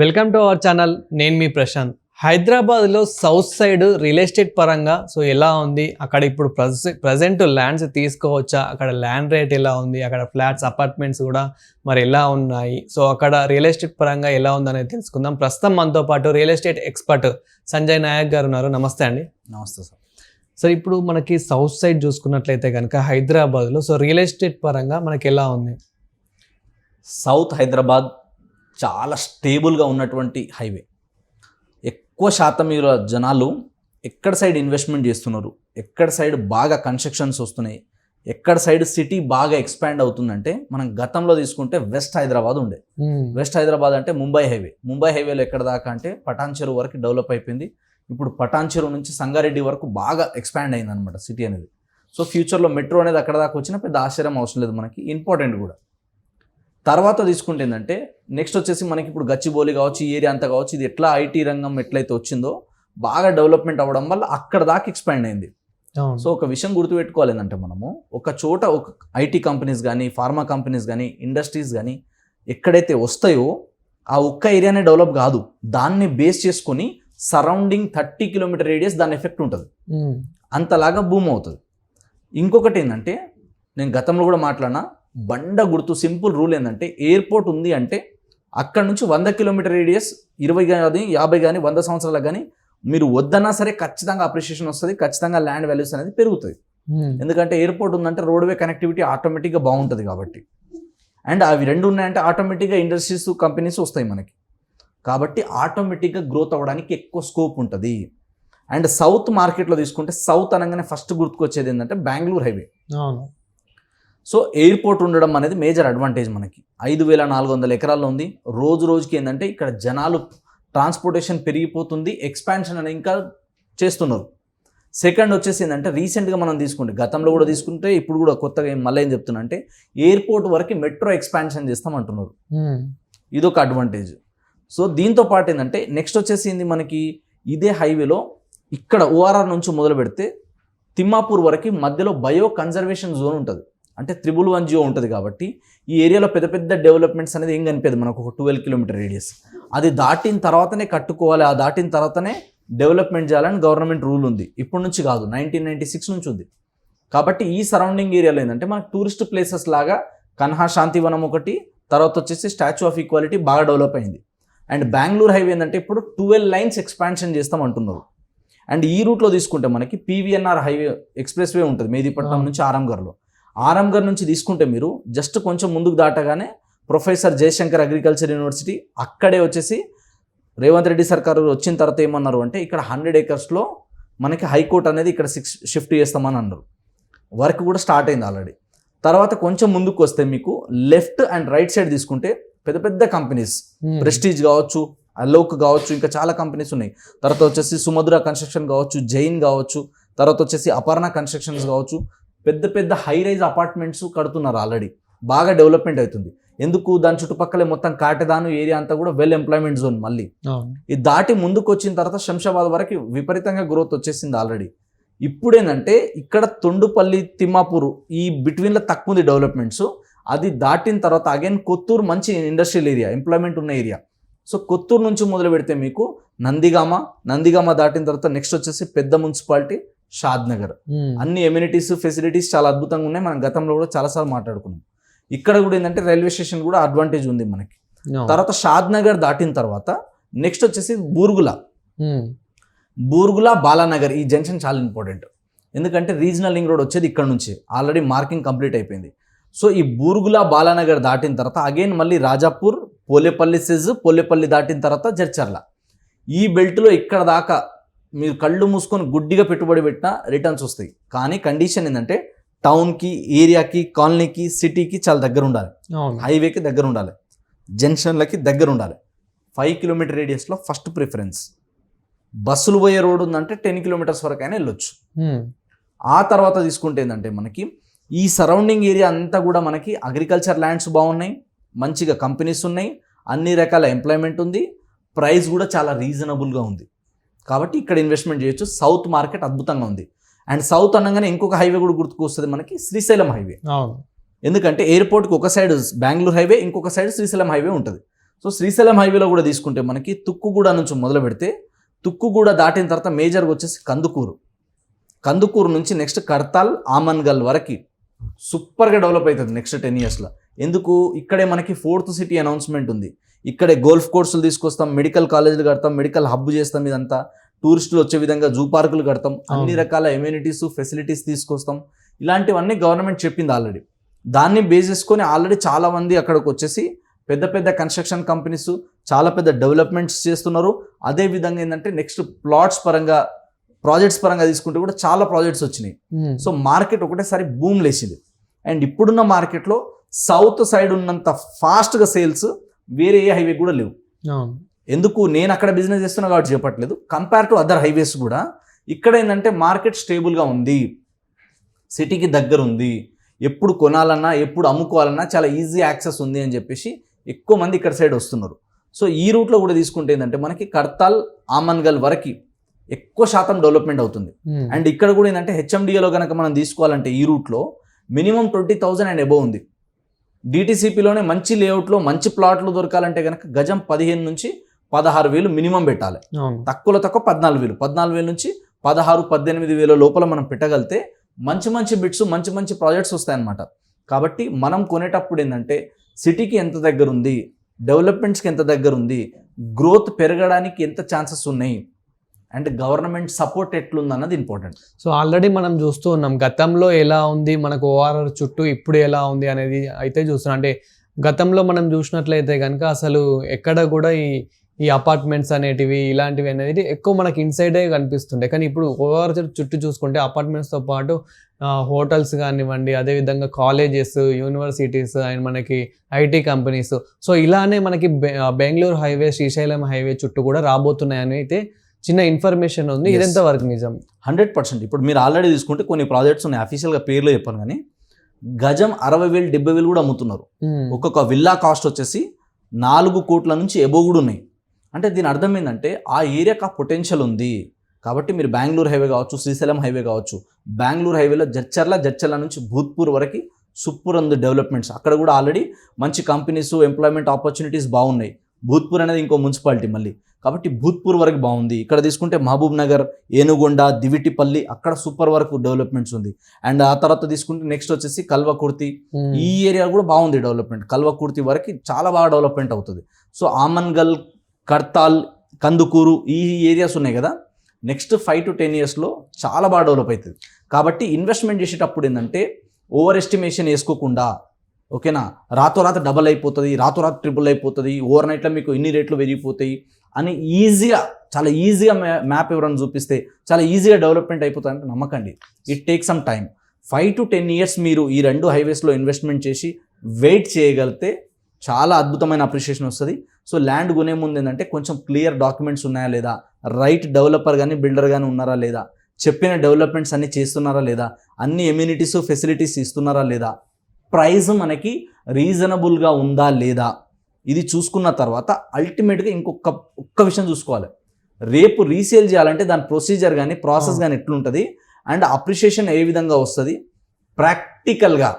Welcome to our channel నేను మీ ప్రశాంత్. హైదరాబాద్లో సౌత్ సైడ్ రియల్ ఎస్టేట్ పరంగా సో ఎలా ఉంది? అక్కడ ఇప్పుడు ప్రజెంట్ ల్యాండ్స్ తీసుకోవచ్చా? అక్కడ ల్యాండ్ రేట్ ఎలా ఉంది? అక్కడ ఫ్లాట్స్ అపార్ట్మెంట్స్ కూడా మరి ఎలా ఉన్నాయి? సో అక్కడ రియల్ ఎస్టేట్ పరంగా ఎలా ఉందనేది తెలుసుకుందాం. ప్రస్తుతం మనతో పాటు real estate expert Sanjay Nayak గారు ఉన్నారు. నమస్తే అండి. నమస్తే సార్. సో ఇప్పుడు మనకి సౌత్ సైడ్ చూసుకున్నట్లయితే కనుక హైదరాబాద్లో సో రియల్ ఎస్టేట్ పరంగా మనకి ఎలా ఉంది? సౌత్ హైదరాబాద్ చాలా స్టేబుల్గా ఉన్నటువంటి హైవే. ఎక్కువ శాతం మీరు జనాలు ఎక్కడ సైడ్ ఇన్వెస్ట్మెంట్ చేస్తున్నారు? ఎక్కడ సైడ్ బాగా కన్స్ట్రక్షన్స్ వస్తున్నాయి? ఎక్కడ సైడ్ సిటీ బాగా ఎక్స్పాండ్ అవుతుందంటే మనం గతంలో తీసుకుంటే వెస్ట్ హైదరాబాద్ ఉండే. వెస్ట్ హైదరాబాద్ అంటే ముంబై హైవే. ముంబై హైవేలో ఎక్కడ దాకా అంటే పటాన్ చెరువు వరకు డెవలప్ అయిపోయింది. ఇప్పుడు పటాన్ చెరువు నుంచి సంగారెడ్డి వరకు బాగా ఎక్స్పాండ్ అయింది అనమాట సిటీ అనేది. సో ఫ్యూచర్లో మెట్రో అనేది అక్కడ దాకా వచ్చినా పెద్ద ఆశ్చర్యం అవసరం లేదు మనకి. ఇంపార్టెంట్ కూడా. తర్వాత తీసుకుంటే ఏంటంటే నెక్స్ట్ వచ్చేసి మనకి ఇప్పుడు గచ్చిబౌలి కావచ్చు ఈ ఏరియా అంతా కావచ్చు ఇది ఎట్లా ఐటీ రంగం ఎట్లయితే వచ్చిందో బాగా డెవలప్మెంట్ అవ్వడం వల్ల అక్కడ దాకా ఎక్స్పాండ్ అయింది. సో ఒక విషయం గుర్తుపెట్టుకోవాలి ఏంటంటే మనము ఒక చోట ఒక ఐటీ కంపెనీస్ కానీ ఫార్మా కంపెనీస్ కానీ ఇండస్ట్రీస్ కానీ ఎక్కడైతే వస్తాయో ఆ ఒక్క ఏరియానే డెవలప్ కాదు. దాన్ని బేస్ చేసుకొని సరౌండింగ్ థర్టీ కిలోమీటర్ రేడియస్ దాని ఎఫెక్ట్ ఉంటుంది. అంతలాగా భూమి అవుతుంది. ఇంకొకటి ఏంటంటే నేను గతంలో కూడా మాట్లాడినా బండ గుర్తు సింపుల్ రూల్ ఏంటంటే ఎయిర్పోర్ట్ ఉంది అంటే అక్కడ నుంచి వంద కిలోమీటర్ రేడియస్ ఇరవై కానీ యాభై కానీ వంద సంవత్సరాలకు కానీ మీరు వద్దన్నా సరే ఖచ్చితంగా అప్రిషియేషన్ వస్తుంది ఖచ్చితంగా ల్యాండ్ వాల్యూస్ అనేది పెరుగుతుంది. మ్మ్. ఎందుకంటే ఎయిర్పోర్ట్ ఉందంటే రోడ్వే కనెక్టివిటీ ఆటోమేటిక్గా బాగుంటుంది కాబట్టి. అండ్ అవి రెండు ఉన్నాయంటే ఆటోమేటిక్గా ఇండస్ట్రీస్ కంపెనీస్ వస్తాయి మనకి. కాబట్టి ఆటోమేటిక్గా గ్రోత్ అవ్వడానికి ఎక్కువ స్కోప్ ఉంటుంది. అండ్ సౌత్ మార్కెట్లో తీసుకుంటే సౌత్ అనగానే ఫస్ట్ గుర్తుకొచ్చేది ఏంటంటే బెంగళూరు హైవే అవును. సో ఎయిర్పోర్ట్ ఉండడం అనేది మేజర్ అడ్వాంటేజ్ మనకి. ఐదు వేల నాలుగు వందల ఎకరాల్లో ఉంది. రోజు రోజుకి ఏంటంటే ఇక్కడ జనాలు ట్రాన్స్పోర్టేషన్ పెరిగిపోతుంది ఎక్స్పాన్షన్ అనేది ఇంకా చేస్తున్నారు. సెకండ్ వచ్చేసి ఏంటంటే రీసెంట్గా మనం తీసుకుంటే గతంలో కూడా తీసుకుంటే ఇప్పుడు కూడా కొత్తగా ఏం మళ్ళీ ఏం చెప్తున్నా అంటే ఎయిర్పోర్ట్ వరకు మెట్రో ఎక్స్పాన్షన్ చేస్తామంటున్నారు మ్మ్. ఇదొక అడ్వాంటేజ్. సో దీంతో పాటు ఏంటంటే నెక్స్ట్ వచ్చేసి ఏంది మనకి ఇదే హైవేలో ఇక్కడ ఓఆర్ఆర్ నుంచి మొదలు పెడితే తిమ్మాపూర్ వరకు మధ్యలో బయో కన్జర్వేషన్ జోన్ ఉంటుంది. అంటే త్రిబుల్ వన్ జియో ఉంటుంది కాబట్టి ఈ ఏరియాలో పెద్ద పెద్ద డెవలప్మెంట్స్ అనేది ఏం కనిపించదు. మనకు ఒక ట్వెల్వ్ కిలోమీటర్ రేడియస్ అది దాటిన తర్వాతనే కట్టుకోవాలి. ఆ దాటిన తర్వాతనే డెవలప్మెంట్ చేయాలని గవర్నమెంట్ రూల్ ఉంది. ఇప్పటి నుంచి కాదు నైన్టీన్ నైన్టీ సిక్స్ నుంచి ఉంది. కాబట్టి ఈ సరౌండింగ్ ఏరియాలో ఏంటంటే మనకు టూరిస్ట్ ప్లేసెస్ లాగా కన్హా శాంతివనం ఒకటి తర్వాత వచ్చేసి స్టాచ్యూ ఆఫ్ ఈక్వాలిటీ బాగా డెవలప్ అయింది. అండ్ బెంగళూరు హైవే ఏంటంటే ఇప్పుడు ట్వెల్వ్ లైన్స్ ఎక్స్పాన్షన్ చేస్తాం అంటున్నారు. అండ్ ఈ రూట్లో తీసుకుంటే మనకి పీవీఎన్ఆర్ హైవే ఎక్స్ప్రెస్ వే ఉంటుంది. మేదీపట్నం. నుంచి ఆరంగర్లో. ఆరంగర్ నుంచి తీసుకుంటే మీరు జస్ట్ కొంచెం ముందుకు దాటగానే ప్రొఫెసర్ జయశంకర్ అగ్రికల్చర్ యూనివర్సిటీ అక్కడే వచ్చేసి రేవంత్ రెడ్డి సర్కారు వచ్చిన తర్వాత ఏమన్నారు అంటే ఇక్కడ హండ్రెడ్ ఏకర్స్లో మనకి హైకోర్టు అనేది ఇక్కడ సిక్స్ షిఫ్ట్ చేస్తామని అన్నారు. వర్క్ కూడా స్టార్ట్ అయింది ఆల్రెడీ. తర్వాత కొంచెం ముందుకు వస్తే మీకు లెఫ్ట్ అండ్ రైట్ సైడ్ తీసుకుంటే పెద్ద పెద్ద కంపెనీస్. ప్రెస్టీజ్ కావచ్చు అలోక్ కావచ్చు ఇంకా చాలా కంపెనీస్ ఉన్నాయి. తర్వాత వచ్చేసి సుమధుర కన్స్ట్రక్షన్ కావచ్చు జైన్ కావచ్చు తర్వాత వచ్చేసి అపర్ణ కన్స్ట్రక్షన్స్ కావచ్చు పెద్ద పెద్ద హై రైజ్ అపార్ట్మెంట్స్ కడుతున్నారు ఆల్రెడీ బాగా డెవలప్మెంట్ అవుతుంది. ఎందుకు? దాని చుట్టుపక్కలే మొత్తం కాటదాను ఏరియా అంతా కూడా వెల్ ఎంప్లాయ్మెంట్ జోన్ మళ్ళీ. ఇది దాటి ముందుకు వచ్చిన తర్వాత శంషాబాద్ వరకు విపరీతంగా గ్రోత్ వచ్చేసింది ఆల్రెడీ ఇప్పుడు ఏంటంటే ఇక్కడ తొండుపల్లి తిమ్మాపూర్ ఈ బిట్వీన్లో తక్కువ ఉంది డెవలప్మెంట్స్ అది దాటిన తర్వాత అగైన్ కొత్తూరు మంచి ఇండస్ట్రియల్ ఏరియా ఎంప్లాయ్మెంట్ ఉన్న ఏరియా సో కొత్తూరు నుంచి మొదలు పెడితే మీకు నందిగామ నందిగామ దాటిన తర్వాత నెక్స్ట్ వచ్చేసి పెద్ద మున్సిపాలిటీ షాద్ నగర్. అన్ని ఎమ్యూనిటీస్ ఫెసిలిటీస్ చాలా అద్భుతంగా ఉన్నాయి. మనం గతంలో కూడా చాలాసార్లు మాట్లాడుకున్నాం. ఇక్కడ కూడా ఏంటంటే రైల్వే స్టేషన్ కూడా అడ్వాంటేజ్ ఉంది మనకి. తర్వాత షాద్ నగర్ దాటిన తర్వాత నెక్స్ట్ వచ్చేసి బూర్గుల. బూర్గుల బాలానగర్ ఈ జంక్షన్ చాలా ఇంపార్టెంట్ ఎందుకంటే రీజనల్ లింక్ రోడ్ వచ్చేది ఇక్కడ నుంచి. ఆల్రెడీ మార్కింగ్ కంప్లీట్ అయిపోయింది. సో ఈ బూర్గుల బాలానగర్ దాటిన తర్వాత అగైన్ మళ్ళీ రాజాపూర్ పోలేపల్లి సెజ్ పోలేపల్లి దాటిన తర్వాత జడ్చర్ల. ఈ బెల్ట్లో ఇక్కడ దాకా మీరు కళ్ళు మూసుకొని గుడ్డిగా పెట్టుబడి పెట్టినా రిటర్న్స్ వస్తాయి. కానీ కండిషన్ ఏంటంటే టౌన్కి ఏరియాకి కాలనీకి సిటీకి చాలా దగ్గర ఉండాలి హైవేకి దగ్గర ఉండాలి జంక్షన్లకి దగ్గర ఉండాలి ఫైవ్ కిలోమీటర్ రేడియస్లో ఫస్ట్ ప్రిఫరెన్స్. బస్సులు పోయే రోడ్ ఉందంటే టెన్ కిలోమీటర్స్ వరకు అయినా వెళ్ళొచ్చు. ఆ తర్వాత తీసుకుంటే ఏంటంటే మనకి ఈ సరౌండింగ్ ఏరియా అంతా కూడా మనకి అగ్రికల్చర్ ల్యాండ్స్ బాగున్నాయి. మంచిగా కంపెనీస్ ఉన్నాయి. అన్ని రకాల ఎంప్లాయ్మెంట్ ఉంది. ప్రైస్ కూడా చాలా రీజనబుల్గా ఉంది. కాబట్టి ఇక్కడ ఇన్వెస్ట్మెంట్ చేయొచ్చు. సౌత్ మార్కెట్ అద్భుతంగా ఉంది. అండ్ సౌత్ అనగానే ఇంకొక హైవే కూడా గుర్తుకు వస్తుంది మనకి శ్రీశైలం హైవే ఎందుకంటే ఎయిర్పోర్ట్కి ఒక సైడ్ బెంగళూరు హైవే ఇంకొక సైడ్ శ్రీశైలం హైవే ఉంటుంది. సో శ్రీశైలం హైవేలో కూడా తీసుకుంటే మనకి తుక్కుగూడ నుంచి మొదలు పెడితే తుక్కుగూడ దాటిన తర్వాత మేజర్గా వచ్చేసి కందుకూరు. కందుకూరు నుంచి నెక్స్ట్ కడతాల్ ఆమన్గల్ వరకు సూపర్గా డెవలప్ అవుతుంది నెక్స్ట్ టెన్ ఇయర్స్లో ఎందుకు? ఇక్కడే మనకి ఫోర్త్ సిటీ అనౌన్స్మెంట్ ఉంది. ఇక్కడే గోల్ఫ్ కోర్సులు తీసుకొస్తాం మెడికల్ కాలేజీలు కడతాం మెడికల్ హబ్ చేస్తాం ఇదంతా. టూరిస్టులు వచ్చే విధంగా జూ పార్కులు కడతాం. అన్ని. రకాల ఎమ్యూనిటీస్ ఫెసిలిటీస్ తీసుకొస్తాం. ఇలాంటివన్నీ గవర్నమెంట్ చెప్పింది ఆల్రెడీ దాన్ని బేస్ చేసుకొని ఆల్రెడీ చాలా మంది అక్కడికి వచ్చేసి పెద్ద పెద్ద కన్స్ట్రక్షన్ కంపెనీస్ చాలా పెద్ద డెవలప్మెంట్స్ చేస్తున్నారు. అదే విధంగా ఏంటంటే నెక్స్ట్ ప్లాట్స్ పరంగా ప్రాజెక్ట్స్ పరంగా తీసుకుంటే కూడా చాలా ప్రాజెక్ట్స్ వచ్చినాయి. సో మార్కెట్ ఒకటేసారి బూమ్ లేచింది. అండ్ ఇప్పుడున్న మార్కెట్లో సౌత్ సైడ్ ఉన్నంత ఫాస్ట్గా సేల్స్ వేరే ఏ హైవే కూడా లేవు. ఎందుకు? నేను అక్కడ బిజినెస్ చేస్తున్నా కాబట్టి చెప్పట్లేదు. కంపేర్ టు అదర్ హైవేస్ కూడా ఇక్కడ ఏంటంటే మార్కెట్ స్టేబుల్గా ఉంది. సిటీకి దగ్గర ఉంది. ఎప్పుడు కొనాలన్నా ఎప్పుడు అమ్ముకోవాలన్నా చాలా ఈజీ యాక్సెస్ ఉంది అని చెప్పేసి ఎక్కువ మంది ఇక్కడ సైడ్ వస్తున్నారు. సో ఈ రూట్లో కూడా తీసుకుంటే ఏంటంటే మనకి కర్తాల్ ఆమన్గల్ వరకు ఎక్కువ శాతం డెవలప్మెంట్ అవుతుంది. అండ్ ఇక్కడ కూడా ఏంటంటే హెచ్ఎండిఏలో కనుక మనం తీసుకోవాలంటే ఈ రూట్లో minimum twenty thousand and above ఉంది. డిటీసీపీలోనే మంచి లేఅవుట్లో మంచి ప్లాట్లు దొరకాలంటే కనుక గజం పదిహేను నుంచి పదహారు వేలు మినిమం పెట్టాలి. తక్కువలో తక్కువ పద్నాలుగు వేలు. పద్నాలుగు వేల నుంచి పదహారు పద్దెనిమిది వేల లోపల మనం పెట్టగలితే మంచి మంచి బిట్స్ మంచి మంచి ప్రాజెక్ట్స్ వస్తాయన్నమాట. కాబట్టి మనం కొనేటప్పుడు ఏంటంటే సిటీకి ఎంత దగ్గర ఉంది డెవలప్మెంట్స్కి ఎంత దగ్గర ఉంది గ్రోత్ పెరగడానికి ఎంత ఛాన్సెస్ ఉన్నాయి? అండ్ గవర్నమెంట్ సపోర్ట్ ఎట్లుంది అన్నది ఇంపార్టెంట్. సో ఆల్రెడీ మనం చూస్తూ ఉన్నాం గతంలో ఎలా ఉంది మనకు ఓఆర్ఆర్ చుట్టూ ఇప్పుడు ఎలా ఉంది అనేది అయితే చూస్తున్నాం. అంటే గతంలో మనం చూసినట్లయితే కనుక అసలు ఎక్కడ కూడా ఈ ఈ అపార్ట్మెంట్స్ అనేటివి ఇలాంటివి అనేది ఎక్కువ మనకి ఇన్సైడే కనిపిస్తుండే. కానీ ఇప్పుడు ఓఆర్ చుట్టూ చూసుకుంటే అపార్ట్మెంట్స్తో పాటు హోటల్స్ కానివ్వండి అదేవిధంగా కాలేజెస్ యూనివర్సిటీస్ అండ్ మనకి ఐటీ కంపెనీస్. సో ఇలానే మనకి బె- బెంగళూరు హైవే శ్రీశైలం హైవే చుట్టూ కూడా రాబోతున్నాయని అయితే చిన్న ఇన్ఫర్మేషన్ ఉంది. ఇదెంత వరకు నిజం? Hundred percent. ఇప్పుడు మీరు ఆల్రెడీ తీసుకుంటే కొన్ని ప్రాజెక్ట్స్ ఉన్నాయి. అఫీషియల్గా పేర్లు చెప్పాను కానీ గజం అరవై వేలు డెబ్బై వేలు కూడా అమ్ముతున్నారు. మ్మ్. ఒక్కొక్క విల్లా కాస్ట్ వచ్చేసి నాలుగు కోట్ల నుంచి ఎబో కూడా ఉన్నాయి. అంటే దీని అర్థం ఏంటంటే ఆ ఏరియాకి ఆ పొటెన్షియల్ ఉంది. కాబట్టి మీరు బెంగళూరు హైవే కావచ్చు శ్రీశైలం హైవే కావచ్చు బెంగళూరు హైవేలో జడ్చర్ల జడ్చర్ల నుంచి భూత్పూర్ వరకు సూపర్ ఉంది డెవలప్మెంట్స్ అక్కడ కూడా ఆల్రెడీ మంచి కంపెనీస్ ఎంప్లాయ్మెంట్ ఆపర్చునిటీస్ బాగున్నాయి. భూత్పూర్ అనేది ఇంకో మున్సిపాలిటీ మళ్ళీ. కాబట్టి భూత్పూర్ వరకు బాగుంది. ఇక్కడ తీసుకుంటే మహబూబ్ నగర్ ఏనుగొండ దివిటిపల్లి అక్కడ సూపర్ వరకు డెవలప్మెంట్స్ ఉంది. అండ్ ఆ తర్వాత తీసుకుంటే నెక్స్ట్ వచ్చేసి కల్వకుర్తి. మ్మ్. ఈ ఏరియా కూడా బాగుంది డెవలప్మెంట్. కల్వకుర్తి వరకు చాలా బాగా డెవలప్మెంట్ అవుతుంది. సో ఆమన్గల్ కర్తాల్ కందుకూరు ఈ ఏరియాస్ ఉన్నాయి కదా? నెక్స్ట్ ఫైవ్ టు టెన్ ఇయర్స్లో చాలా బాగా డెవలప్ అవుతుంది. కాబట్టి ఇన్వెస్ట్మెంట్ చేసేటప్పుడు ఏంటంటే ఓవర్ ఎస్టిమేషన్ వేసుకోకుండా ఓకేనా? రాతో రాత డబల్ అయిపోతుంది రాతో రాత ట్రిపుల్ అయిపోతుంది ఓవర్ నైట్లో మీకు ఇన్ని రేట్లు పెరిగిపోతాయి అని ఈజీగా చాలా ఈజీగా మ్యాప్ ఎవరైనా చూపిస్తే చాలా ఈజీగా డెవలప్మెంట్ అయిపోతుందంటే నమ్మకండి. It take some time five to ten years మీరు ఈ రెండు హైవేస్లో ఇన్వెస్ట్మెంట్ చేసి వెయిట్ చేయగలిగితే చాలా అద్భుతమైన అప్రిషియేషన్ వస్తుంది. సో ల్యాండ్ కొనే ముందు ఏంటంటే కొంచెం క్లియర్ డాక్యుమెంట్స్ ఉన్నాయా లేదా? రైట్ డెవలపర్ కానీ బిల్డర్ కానీ ఉన్నారా లేదా? చెప్పిన డెవలప్మెంట్స్ అన్నీ చేస్తున్నారా లేదా? అన్ని ఎమ్యూనిటీస్ ఫెసిలిటీస్ ఇస్తున్నారా లేదా? ప్రైస్ మనకి రీజనబుల్గా ఉందా లేదా? ఇది చూసుకున్న తర్వాత అల్టిమేట్గా ఇంకొక ఒక్క విషయం చూసుకోవాలి. రేపు రీసేల్ చేయాలంటే దాని ప్రొసీజర్ కానీ ప్రాసెస్ కానీ ఎట్లుంటుంది? అండ్ అప్రిషియేషన్ ఏ విధంగా వస్తుంది? ప్రాక్టికల్గా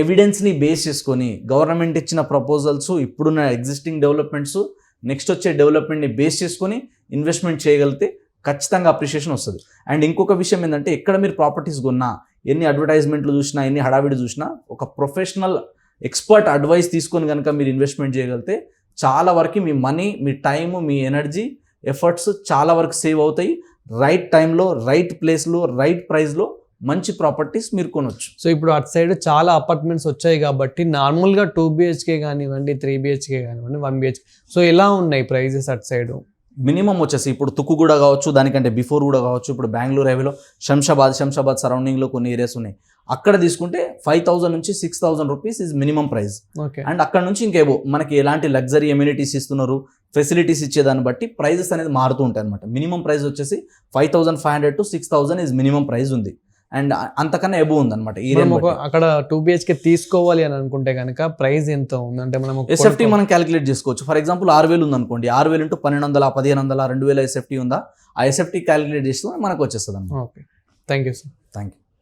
ఎవిడెన్స్ని బేస్ చేసుకొని గవర్నమెంట్ ఇచ్చిన ప్రపోజల్స్ ఇప్పుడున్న ఎగ్జిస్టింగ్ డెవలప్మెంట్స్ నెక్స్ట్ వచ్చే డెవలప్మెంట్ని బేస్ చేసుకొని ఇన్వెస్ట్మెంట్ చేయగలిగితే ఖచ్చితంగా అప్రిషియేషన్ వస్తుంది. అండ్ ఇంకొక విషయం ఏంటంటే ఎక్కడ మీరు ప్రాపర్టీస్ కొన్నా ఎన్ని అడ్వర్టైజ్మెంట్లు చూసినా ఎన్ని హడావిడి చూసినా ఒక ప్రొఫెషనల్ ఎక్స్పర్ట్ అడ్వైస్ తీసుకొని కనుక మీరు ఇన్వెస్ట్మెంట్ చేయగలిగితే చాలా వరకు మీ మనీ మీ టైము మీ ఎనర్జీ ఎఫర్ట్స్ చాలా వరకు సేవ్ అవుతాయి. రైట్ టైంలో రైట్ ప్లేస్లో రైట్ ప్రైస్లో మంచి ప్రాపర్టీస్ మీరు కొనవచ్చు సో ఇప్పుడు అటు సైడ్ చాలా అపార్ట్మెంట్స్ వచ్చాయి కాబట్టి నార్మల్గా టూ బిహెచ్కే కానివ్వండి త్రీ బిహెచ్కే కానివ్వండి వన్ బిహెచ్కే సో ఎలా ఉన్నాయి ప్రైజెస్ అటు సైడ్? మినిమం వచ్చేసి ఇప్పుడు తుక్కు కూడా కావచ్చు దానికంటే బిఫోర్ కూడా కావచ్చు. ఇప్పుడు బెంగళూరు హైవేలో శంషాబాద్ శంషాబాద్ సరౌండింగ్లో కొన్ని ఏరియాస్ ఉన్నాయి. అక్కడ తీసుకుంటే ఫైవ్ థౌసండ్ నుంచి six thousand rupees is minimum price okay and అక్కడ నుంచి ఇంకేవో మనకి ఎలాంటి లగ్జరీ ఎమ్యూనిటీస్ ఇస్తున్నారు ఫెసిలిటీస్ ఇచ్చేదాన్ని బట్టి ప్రైజెస్ అనేది మారుతూ ఉంటాయి అనమాట మినిమం ప్రైస్ వచ్చేసి five thousand five hundred to six thousand is minimum price ఉంది. అండ్ అంతకన్నా ఎబో ఉంది అనమాట మనం ఒక అక్కడ టూ బిహెచ్కే తీసుకోవాలి అని అనుకుంటే కనుక ప్రైస్ ఎంత ఉంది? అంటే మనం ఎస్ఎఫ్టీ మనం క్యాలిక్యులేట్ చేసుకోవచ్చు. ఫర్ ఎగ్జాంపుల్ ఆరు వేలు ఉంది అనుకోండి ఆరు వేలు ఇంటూ పన్నెండు వందల పదిహేను వందల రెండు వేల ఎస్ఎఫ్టీ ఉందా? ఆ ఎస్ఎఫ్టీ క్యాలిక్యులేట్ చేస్తే మనకు వచ్చేస్తుంది okay. Thank you sir. Thank you